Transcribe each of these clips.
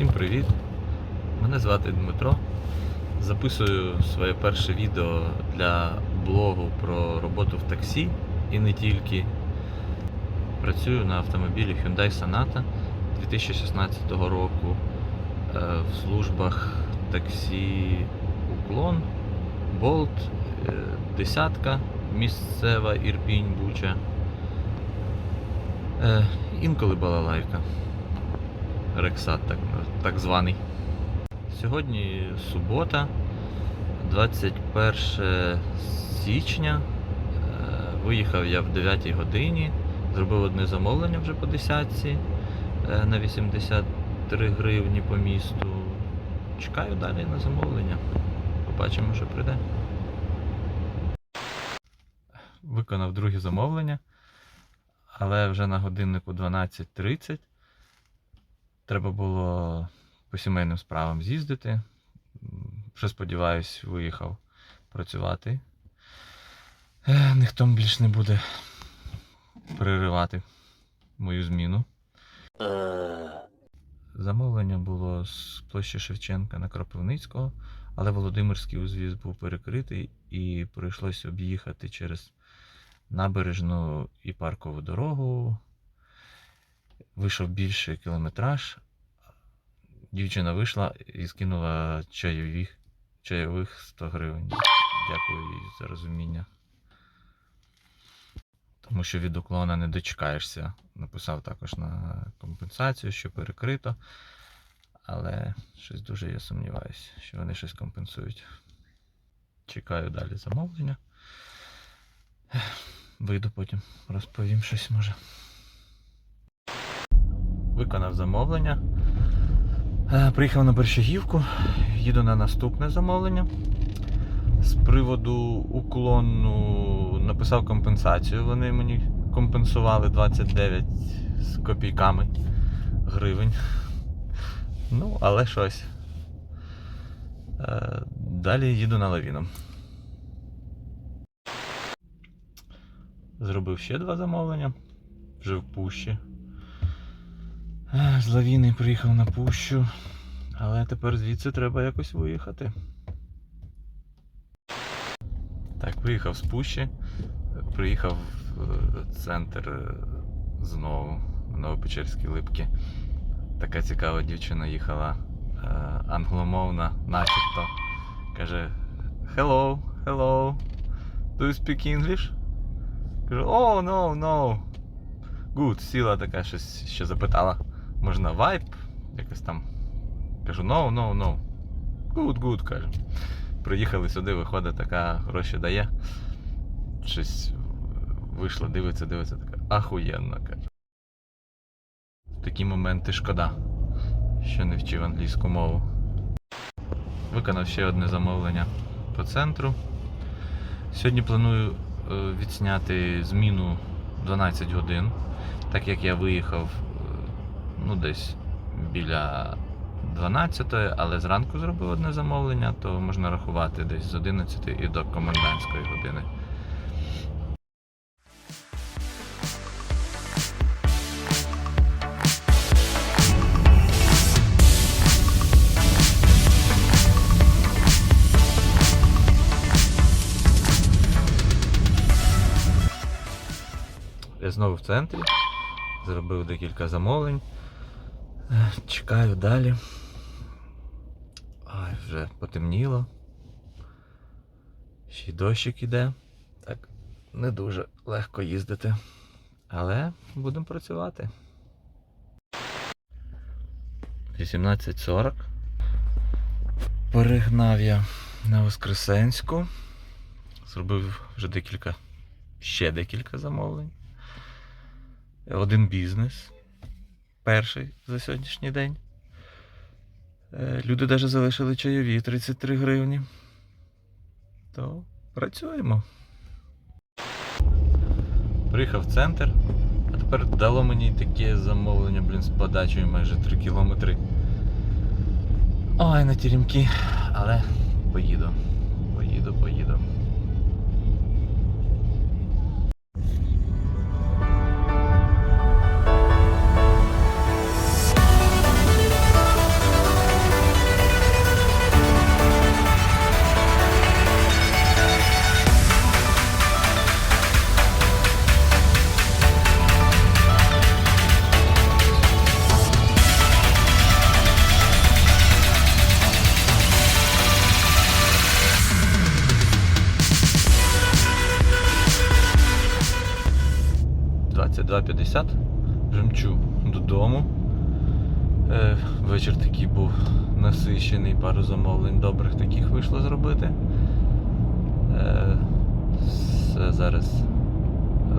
Всім привіт! Мене звати Дмитро. Записую своє перше відео для блогу про роботу в таксі і не тільки. Працюю на автомобілі Hyundai Sonata 2016 року е, в службах таксі Уклон, Болт, е, Десятка, місцева Ірпінь, Буча. Е, Інколи балалайка. Рексат, так, так званий. Сьогодні субота, 21 січня. Е, Виїхав я в 9 годині, зробив одне замовлення вже по 10 на 83 гривні по місту. Чекаю далі на замовлення. Побачимо, що прийде. Виконав друге замовлення, але вже на годиннику 12.30. Треба було по сімейним справам з'їздити. Вже сподіваюсь, виїхав працювати. Е, Ніхто більш не буде переривати мою зміну. Замовлення було з площі Шевченка на Кропивницького, але Володимирський узвіз був перекритий і прийшлося об'їхати через набережну і паркову дорогу. Вийшов більший кілометраж. Дівчина вийшла і скинула чайових, чайових 100 гривень. Дякую їй за розуміння. Тому що від уклона не дочекаєшся. Написав також на компенсацію, що перекрито. Але щось дуже я сумніваюся, що вони щось компенсують. Чекаю далі замовлення. Вийду потім, розповім щось може. Виконав замовлення. Е, Приїхав на Бершагівку, їду на наступне замовлення. З приводу уклону написав компенсацію. Вони мені компенсували 29 з копійками гривень. Ну, але щось. Е, Далі їду на лавіну. Зробив ще два замовлення. Вже в пущі. Е, З лавіни приїхав на пущу. Але тепер звідси треба якось виїхати. Так, виїхав з пущі. Приїхав в центр е, знову в Новопечерські липки. Така цікава дівчина їхала е, англомовна, начебто. Каже: Hello, hello. Do you speak English? Кажу, oh, no, no. Good, сіла така щось ще запитала. Можна вайп? Якось там. Кажу, no, no, no. Good, good, каже. Приїхали сюди, виходить, така гроші дає. Щось вийшла, дивиться, дивиться, така ахуєнно, каже. В такі моменти шкода, що не вчив англійську мову. Виконав ще одне замовлення по центру. Сьогодні планую е, відсняти зміну 12 годин, так як я виїхав ну, десь біля 12, але зранку зробив одне замовлення, то можна рахувати десь з 11 і до комендантської години. Я знову в центрі. Зробив декілька замовлень. Чекаю далі. Ай, вже потемніло. Ще й дощик іде. Так, не дуже легко їздити. Але будемо працювати. 18.40. Перегнав я на Воскресенську. Зробив вже декілька, ще декілька замовлень. Один бізнес. Перший за сьогоднішній день. Е, Люди навіть залишили чайові 33 гривні. То працюємо. Приїхав в центр, а тепер дало мені таке замовлення, блін, з подачею майже 3 кілометри. Ой, на тірімки. Але поїду. Поїду, поїду. 9.50. Вже мчу додому. Е, вечір такий був насищений, пару замовлень добрих таких вийшло зробити. Е, все зараз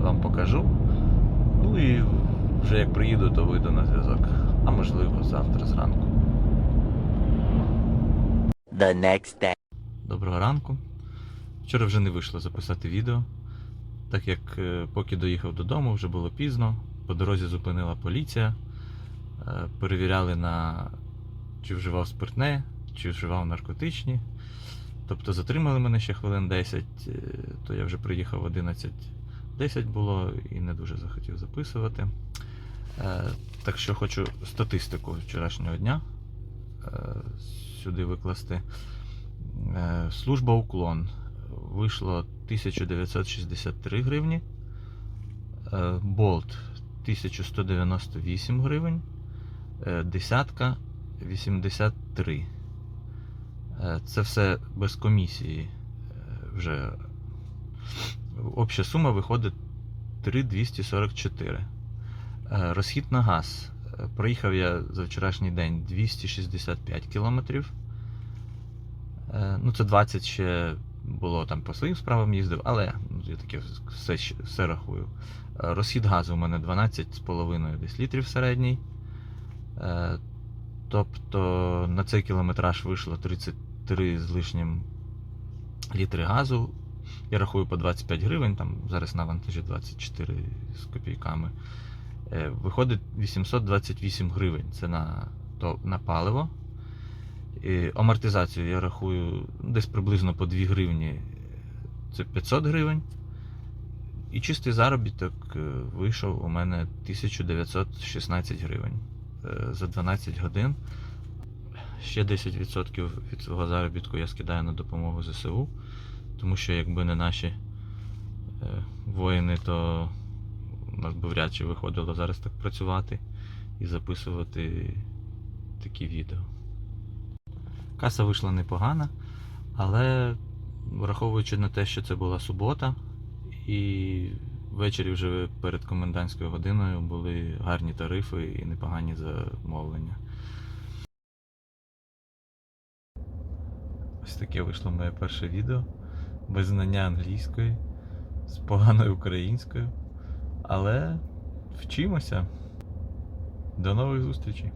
вам покажу. Ну і вже як приїду, то вийду на зв'язок. А можливо, завтра зранку. the next day. Доброго ранку. Вчора вже не вийшло записати відео, так як е, поки доїхав додому, вже було пізно. По дорозі зупинила поліція, е, перевіряли на чи вживав спиртне, чи вживав наркотичні. Тобто затримали мене ще хвилин 10, е, то я вже приїхав 11.10 було і не дуже захотів записувати. Так що хочу статистику вчорашнього дня сюди викласти. Служба уклон вийшло 1963 гривні. Е, Болт 1198 гривень. Е, Десятка 83. Е, Це все без комісії. Вже обща сума виходить 3244. Е, Розхід на газ. Проїхав я за вчорашній день 265 кілометрів. Ну, це 20 ще було там по своїм справам їздив, але ну, я таке все, все рахую. Е, Розхід газу у мене 12,5 десь літрів середній. Е, Тобто на цей кілометраж вийшло 33 з лишнім літри газу. Я рахую по 25 гривень, там зараз на вантажі 24 з копійками. Е, Виходить 828 гривень. Це на, то, на паливо. Амортизацію я рахую десь приблизно по 2 гривні. Це 500 гривень. І чистий заробіток е, вийшов у мене 1916 гривень е, за 12 годин. Ще 10% від свого заробітку я скидаю на допомогу ЗСУ, тому що якби не наші е, воїни, то у нас би вряд чи виходило зараз так працювати і записувати такі відео. Каса вийшла непогана, але враховуючи на те, що це була субота, і ввечері вже перед комендантською годиною були гарні тарифи і непогані замовлення. Ось таке вийшло моє перше відео. Без знання англійської, з поганою українською. Але вчимося. До нових зустрічей!